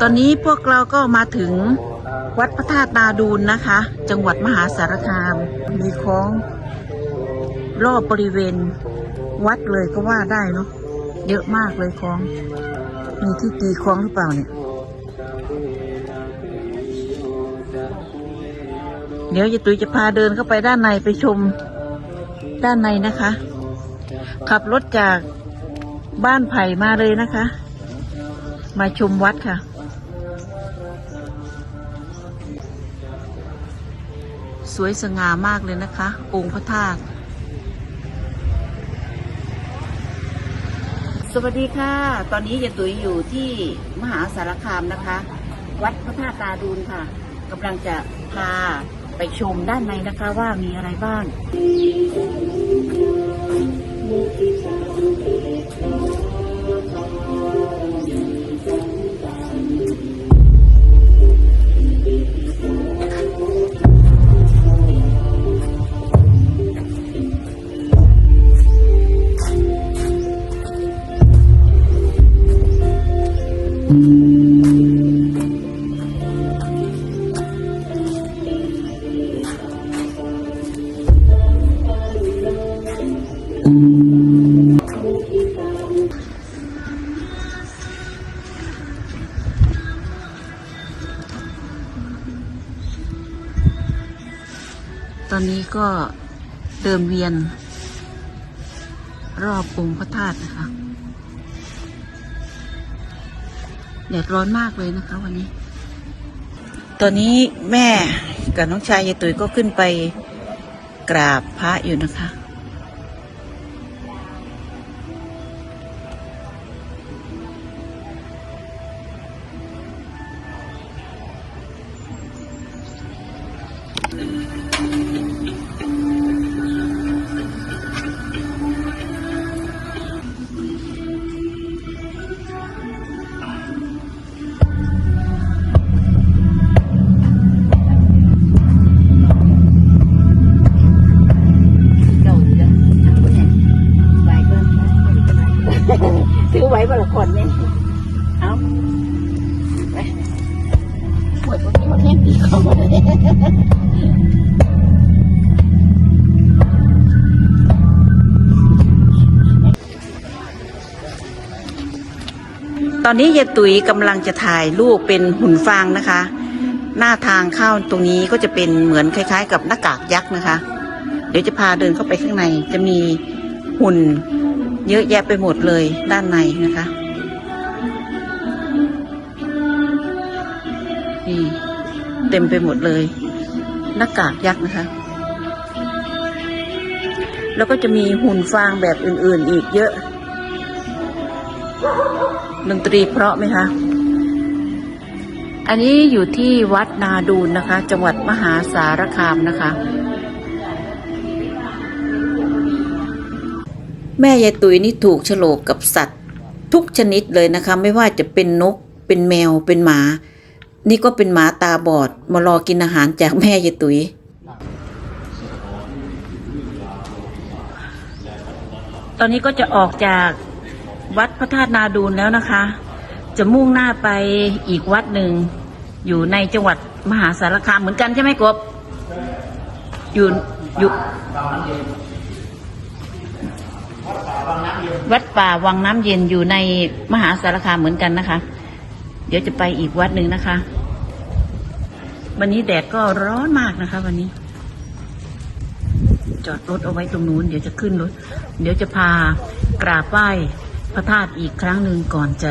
ตอนนี้พวกเราก็มาถึงวัดพระธาตุนาดูนนะคะ จังหวัดมหาสารคาม มีคลองรอบบริเวณวัดเลยก็ว่าได้เนาะเยอะมากเลยคลอง มีที่ตีคลองหรือเปล่าเนี่ย เดี๋ยวยายตุยจะพาเดินเข้าไปด้านในไปชมด้านในนะคะ ขับรถจากบ้านไผ่มาเลยนะคะ มาชมวัดค่ะ สวยสง่ามากเลยนะคะ องค์พระธาตุสวัสดีค่ะ ตอนนี้ยายตุ๋ยอยู่ที่มหาสารคามนะคะ วัดพระธาตุตาดูนค่ะกำลังจะพาไปชมด้านในนะคะว่ามีอะไรบ้าง ตอนนี้ก็เดินเวียน รอบองค์พระธาตุนะคะ แดดร้อนมากเลยนะคะ วันนี้ ตอนนี้แม่กับน้องชายยายตุ๋ยก็ขึ้นไปกราบพระอยู่นะคะเอนนี้ยายตุ๋ยกำลังจะถ่ายรูปเป็นหุ่นฟางนะคะ หน้าทางเข้าตรงนี้ก็จะเป็นเหมือนคล้าย ๆ กับหน้ากากยักษ์นะคะ เดี๋ยวจะพาเดินเข้าไปข้างในจะมีหุ่นเยอะแยะไปหมดเลยด้านในนะคะนี่เต็มไปหมดเลยหน้ากากยักษ์นะคะ แล้วก็จะมีหุ่นฟางแบบอื่นๆอีกเยอะ ดนตรีเพราะไหมคะ อันนี้อยู่ที่วัดนาดูนนะคะ จังหวัดมหาสารคามนะคะ แม่ยายตุ๋ยนี่ถูกโฉลกกับสัตว์ ทุกชนิดเลยนะคะ ไม่ว่าจะเป็นนก เป็นแมว เป็นหมา นี่ก็เป็นหมาตาบอด มารอกินอาหารจากแม่ยายตุ๋ยตอนนี้ก็จะออกจาก วัดพระธาตุนาดูนแล้วนะคะ จะมุ่งหน้าไปอีกวัดหนึ่ง อยู่ในจังหวัดมหาสารคามเหมือนกันใช่ไหมกบ อยู่อยู่วัดป่าวังน้ำเย็นอยู่ในมหาสารคามเหมือนกันนะคะ เดี๋ยวจะไปอีกวัดหนึ่งนะคะ วันนี้แดดก็ร้อนมากนะคะ วันนี้ จอดรถเอาไว้ตรงนู้น เดี๋ยวจะขึ้นรถ เดี๋ยวจะพากราบไหว้ พระธาตุอีกครั้งหนึ่งก่อนจะ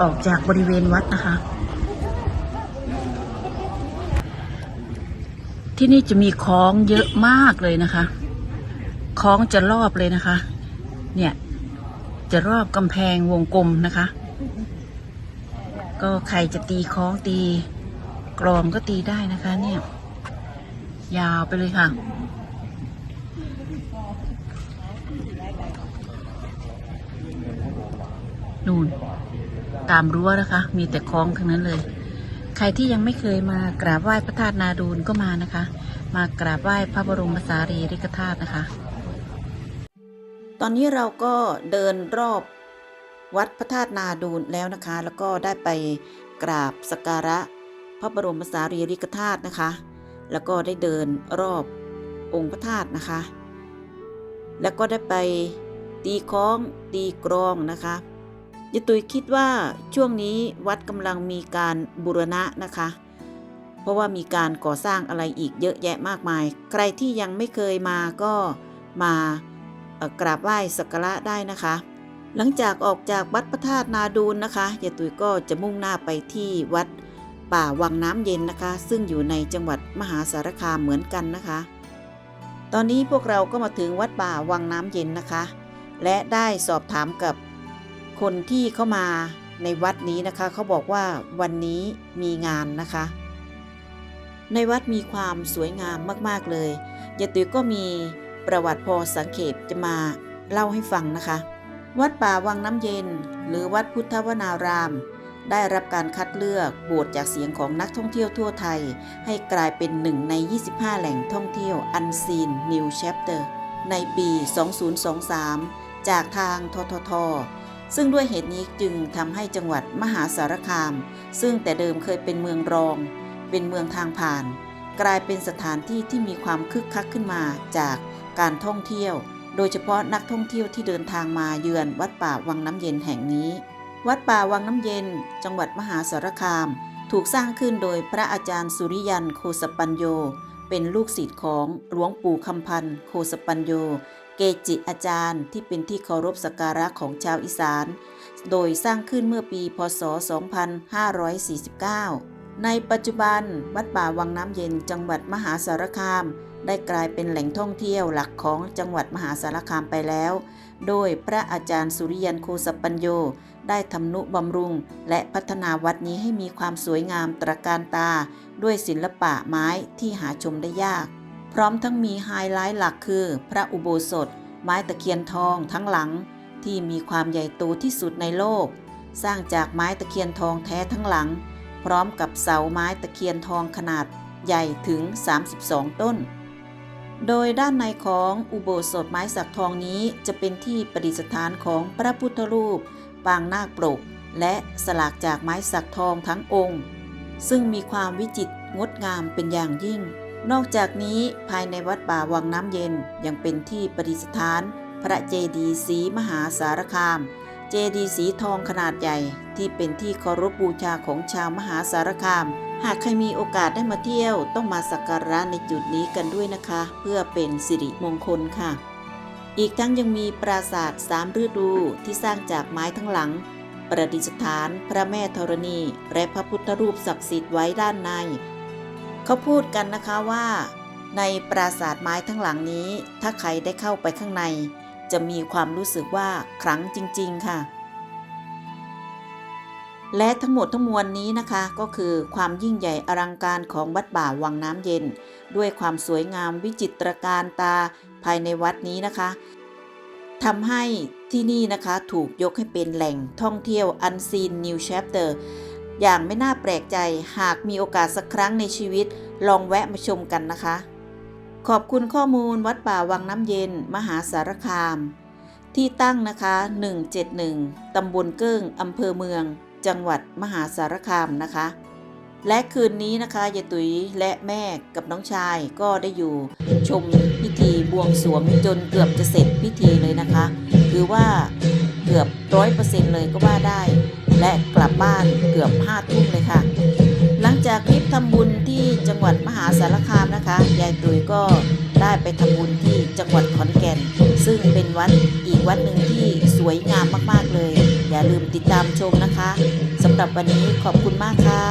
ออกจากบริเวณวัดนะคะ ที่นี่จะมีคลองเยอะมากเลยนะคะคล้องจะรอบเลยนะคะ เนี่ย จะรอบกำแพงวงกลมนะคะ ก็ใครจะตีคล้องตีกรองก็ตีได้นะคะ เนี่ย ยาวไปเลยค่ะ นู่น ตามรั้วนะคะ มีแต่คลองทั้งนั้นเลย ใครที่ยังไม่เคยมากราบไหว้พระธาตุนาดูนก็มานะคะ มากราบไหว้พระบรมสารีริกธาตุนะคะ ตอนนี้เราก็เดินรอบวัดพระธาตุนาดูนแล้วนะคะ แล้วก็ได้ไปกราบสักการะพระบรมสารีริกธาตุนะคะ แล้วก็ได้เดินรอบองค์พระธาตุนะคะ แล้วก็ได้ไปตีคล้องตีกรองนะคะ ยาตุยคิดว่าช่วงนี้วัดกำลังมีการบูรณะนะคะ เพราะว่ามีการก่อสร้างอะไรอีกเยอะแยะมากมาย ใครที่ยังไม่เคยมาก็มากราบไหว้สักการะได้นะคะ หลังจากออกจากวัดพระธาตุนาดูนนะคะยายตุยก็จะมุ่งหน้าไปที่วัดป่าวังน้ำเย็นนะคะ ซึ่งอยู่ในจังหวัดมหาสารคามเหมือนกันนะคะ ตอนนี้พวกเราก็มาถึงวัดป่าวังน้ำเย็นนะคะ และได้สอบถามกับ คนที่เข้ามาในวัดนี้นะคะเขาบอกว่าวันนี้มีงานนะคะ ในวัดมีความสวยงามมากๆเลยยายตุ้ยก็มีประวัติพอสังเขปจะมาเล่าให้ฟังนะคะ วัดป่าวังน้ำเย็น หรือวัดพุทธวนาราม ได้รับการคัดเลือกโหวตจากเสียงของนักท่องเที่ยวทั่วไทย ให้กลายเป็นหนึ่งใน 25 แหล่งท่องเที่ยว Unseen New Chapter ในปี 2023 จากทางททท ซึ่งด้วยเหตุนี้จึงทำให้จังหวัดมหาสารคาม ซึ่งแต่เดิมเคยเป็นเมืองรอง เป็นเมืองทางผ่าน กลายเป็นสถานที่ที่มีความคึกคักขึ้นมาจากการท่องเที่ยว โดยเฉพาะนักท่องเที่ยวที่เดินทางมาเยือนวัดป่าวังน้ำเย็นแห่งนี้ วัดป่าวังน้ำเย็น จังหวัดมหาสารคาม ถูกสร้างขึ้นโดยพระอาจารย์สุริยันโคสปัญโย เป็นลูกศิษย์ของหลวงปู่คำพันธ์โคสปัญโย เกจิอาจารย์ที่เป็นที่เคารพสักการะของชาวอีสาน โดยสร้างขึ้นเมื่อปีพศ 2549 ในปัจจุบันวัดป่าวังน้ำเย็นจังหวัดมหาสารคาม ได้กลายเป็นแหล่งท่องเที่ยวหลักของจังหวัดมหาสารคามไปแล้ว โดยพระอาจารย์สุริยันโคสปัญโย ได้ทำนุบำรุง และพัฒนาวัดนี้ให้มีความสวยงามตระการตา ด้วยศิลปะไม้ที่หาชมได้ยาก พร้อมทั้งมีไฮไลท์หลักคือ พระอุโบสถ ไม้ตะเคียนทองทั้งหลัง ที่มีความใหญ่โตที่สุดในโลก สร้างจากไม้ตะเคียนทองแท้ทั้งหลัง พร้อมกับเสาไม้ตะเคียนทองขนาดใหญ่ถึง 32 ต้น โดยด้านในของอุโบสถไม้สักทองนี้จะเป็นที่ประดิษฐานของพระพุทธรูป ปางนาคปรก และสลากจากไม้สักทองทั้งองค์ ซึ่งมีความวิจิตรงดงามเป็นอย่างยิ่ง นอกจากนี้ภายในวัดป่าวังน้ำเย็นยังเป็นที่ประดิษฐาน พระเจดีย์ศรีมหาสารคาม เจดีย์สีทองขนาดใหญ่ ที่เป็นที่เคารพบูชาของชาวมหาสารคาม หากใครมีโอกาสได้มาเที่ยวต้องมาสักการะในจุดนี้กันด้วยนะคะ เพื่อเป็นสิริมงคลค่ะ อีกทั้งยังมีปราสาทสามฤดูที่สร้างจากไม้ทั้งหลัง ประดิษฐาน พระแม่ธรณี และพระพุทธรูปศักดิ์สิทธิ์ไว้ด้านใน เขาพูดกันนะคะว่า ในปราสาทไม้ทั้งหลังนี้ ถ้าใครได้เข้าไปข้างใน จะมีความรู้สึกว่าครั้งจริง ๆ ค่ะ และทั้งหมดทั้งมวลนี้นะคะ ก็คือความยิ่งใหญ่อลังการของวัดป่าวังน้ำเย็น ด้วยความสวยงามวิจิตรการตาภายในวัดนี้นะคะทำให้ที่นี่นะคะถูกยกให้เป็นแหล่งท่องเที่ยว Unseen New Chapter อ อย่างไม่น่าแปลกใจหากมีโอกาสสักครั้งในชีวิตลองแวะมาชมกันนะคะ ขอบคุณข้อมูลวัดป่าวังน้ำเย็น มหาสารคาม ที่ตั้งนะคะ 171 ตำบลเกิ้งอำเภอเมือง จังหวัดมหาสารคามนะคะ และคืนนี้นะคะยายตุ๋ยและแม่กับน้องชายก็ได้อยู่ชมพิธีบวงสรวงจนเกือบจะเสร็จพิธีเลยนะคะ คือว่าเกือบร้อยเปอร์เซ็นต์เลยก็ว่าได้ และกลับ บ้านเกือบห้าทุ่มเลยค่ะ หลังจากคลิปทำบุญที่จังหวัดมหาสารคามนะคะยายตุ๋ยก็ได้ไปทำบุญที่จังหวัดขอนแก่น ซึ่งเป็นวัดอีกวัดหนึ่งที่สวยงามมากๆเลย อย่าลืมติดตามชมนะคะสำหรับวันนี้ขอบคุณมากค่ะ